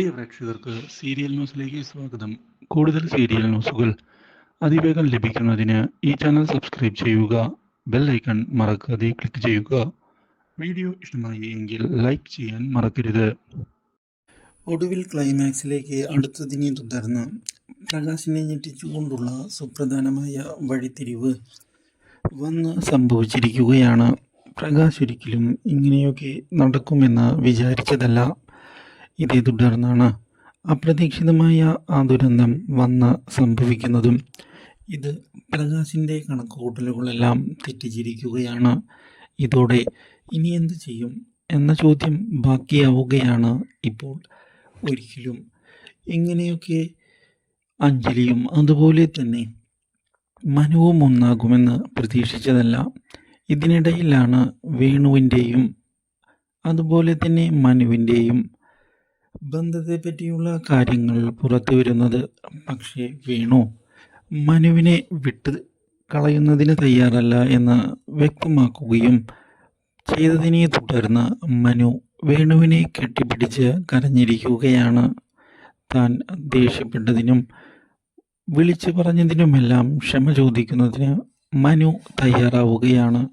പ്രിയ പ്രേക്ഷകർക്ക് സീരിയൽ ന്യൂസിലേക്ക് സ്വാഗതം. കൂടുതൽ സീരിയൽ ന്യൂസുകൾ അതിവേഗം ലഭിക്കുന്നതിന് ഈ ചാനൽ സബ്സ്ക്രൈബ് ചെയ്യുക ബെൽ ഐക്കൺ മറക്കാതെ ക്ലിക്ക് ചെയ്യുക. വീഡിയോ ഇഷ്ടമായി എങ്കിൽ ലൈക്ക് ചെയ്യാൻ മറക്കരുത്. ഒടുവിൽ ക്ലൈമാക്സിലേക്ക് അടുത്തതിനെ തുടർന്ന് പ്രകാശിനെ ഞെട്ടിച്ചുകൊണ്ടുള്ള സുപ്രധാനമായ വഴിത്തിരിവ് വന്ന് സംഭവിച്ചിരിക്കുകയാണ്. പ്രകാശ് ഒരിക്കലും ഇങ്ങനെയൊക്കെ നടക്കുമെന്ന് വിചാരിച്ചതല്ല. ഇതേ തുടർന്നാണ് അപ്രതീക്ഷിതമായ ആ ദുരന്തം വന്ന് സംഭവിക്കുന്നതും. ഇത് പ്രകാശിന്റെ കണക്കുകൂട്ടലുകളെല്ലാം തെറ്റിച്ചിരിക്കുകയാണ് ഇതോടെ ഇനി എന്ത് ചെയ്യും എന്ന ചോദ്യം ബാക്കിയാവുകയാണ് ഇപ്പോൾ ഒരിക്കലും. എങ്ങനെയൊക്കെ അഞ്ജലിയും അതുപോലെ തന്നെ മനുവും ഒന്നാകുമെന്ന് പ്രതീക്ഷിച്ചതല്ല. ഇതിനിടയിലാണ് വേണുവിന്റെയും അതുപോലെ തന്നെ മനുവിന്റെയും ബന്ധത്തെ പറ്റിയുള്ള കാര്യങ്ങൾ പുറത്തു വരുന്നത് പക്ഷേ വേണു. മനുവിനെ വിട്ട് കളയുന്നതിന് തയ്യാറല്ല എന്ന് വ്യക്തമാക്കുകയും ചെയ്തതിനെ തുടർന്ന് മനു വേണുവിനെ കെട്ടിപ്പിടിച്ച് കരഞ്ഞിരിക്കുകയാണ്. താൻ ദേഷ്യപ്പെട്ടതിനും വിളിച്ചു പറഞ്ഞതിനുമെല്ലാം ക്ഷമ ചോദിക്കുന്നതിന് മനു തയ്യാറാവുകയാണ്.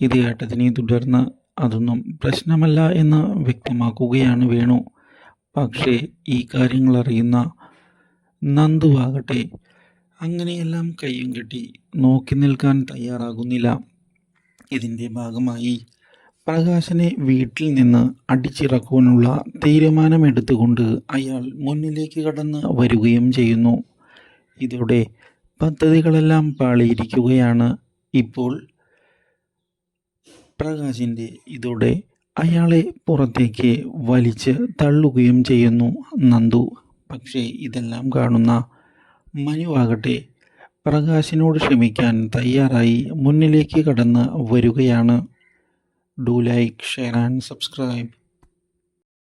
ഇത് കേട്ടതിനെ തുടർന്ന് അതൊന്നും പ്രശ്നമല്ല എന്ന് വ്യക്തമാക്കുകയാണ് വേണു. പക്ഷേ ഈ കാര്യങ്ങൾ അറിയുന്ന നന്ദുവാകട്ടെ അങ്ങനെയെല്ലാം കയ്യും കെട്ടി നോക്കി നിൽക്കാൻ തയ്യാറാകുന്നില്ല. ഇതിന്റെ ഭാഗമായി പ്രകാശനെ വീട്ടിൽ നിന്ന് അടിച്ചിറക്കുവാനുള്ള തീരുമാനമെടുത്തുകൊണ്ട് അയാൾ മുന്നിലേക്ക് കടന്ന് വരികയും ചെയ്യുന്നു. ഇതോടെ പദ്ധതികളെല്ലാം പാളിയിരിക്കുകയാണ് ഇപ്പോൾ പ്രകാശിന്റെ ഇതോടെ അയാളെ പുറത്തേക്ക് വലിച്ച് തള്ളുകയും ചെയ്യുന്നു നന്ദു. പക്ഷേ ഇതെല്ലാം കാണുന്ന മനുവാകട്ടെ പ്രകാശിനോട് ക്ഷമിക്കാൻ തയ്യാറായി മുന്നിലേക്ക് കടന്ന് വരികയാണ്. Do like share and subscribe.